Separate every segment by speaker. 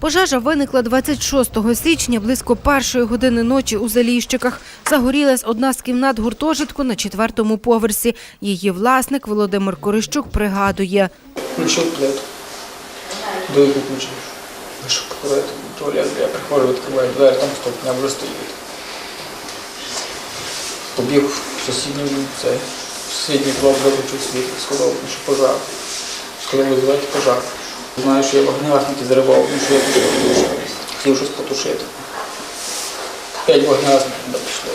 Speaker 1: Пожежа виникла 26 січня близько першої години ночі у Заліщиках. Загорілась одна з кімнат гуртожитку на четвертому поверсі. Її власник Володимир Корищук пригадує.
Speaker 2: Включив плиту. Дуйку включив. Вийшов в туалет, я приходжу, відкриваю двері, там стовпня вже стоїть. Побіг в сусідній цей, в сусідній блок виключив світло, сказав, що пожар. Сказав, визивайте пожар. Знаю, що я вогнегасники зривав, ну що я пішов потушити. Хотів щось потушити. П'ять вогнегасників туди пішли.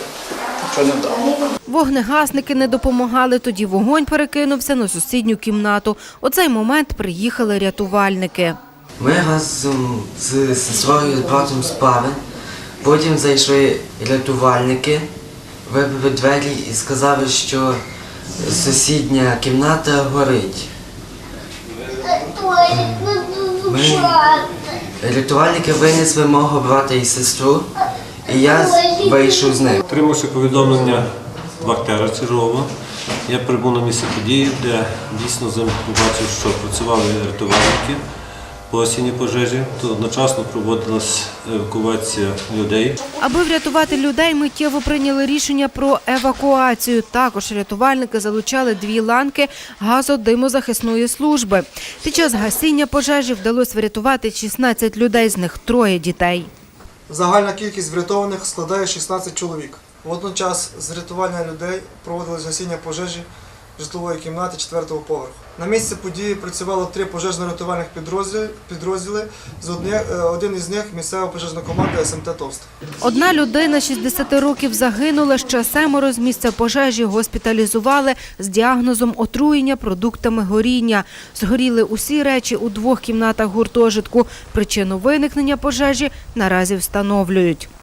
Speaker 2: Нічого не вдало.
Speaker 1: Вогнегасники не допомагали, тоді вогонь перекинувся на сусідню кімнату. У цей момент приїхали рятувальники.
Speaker 3: Ми разом з сестрою з братом спали. Потім зайшли рятувальники, вибили двері і сказали, що сусідня кімната горить. Рятувальники винесли мого брата і сестру, і я вийшов з ним.
Speaker 4: Отримавши повідомлення вахтера Чижова, я прибув на місце події, де дійсно побачив, що працювали рятувальники по осінній пожежі, то одночасно проводилась евакуація людей.
Speaker 1: Аби врятувати людей, миттєво прийняли рішення про евакуацію. Також рятувальники залучали дві ланки газодимозахисної служби. Під час гасіння пожежі вдалося врятувати 16 людей, з них троє дітей.
Speaker 5: Загальна кількість врятованих складає 16 чоловік. Водночас з рятування людей проводилось гасіння пожежі житлової кімнати 4-го поверху. На місці події працювало три пожежно-рятувальних підрозділи, з одне, е, один із них місцева пожежна команда СМТ Товста.
Speaker 1: Одна людина 60 років загинула, ще семеро з місця пожежі госпіталізували з діагнозом отруєння продуктами горіння. Згоріли усі речі у двох кімнатах гуртожитку. Причину виникнення пожежі наразі встановлюють.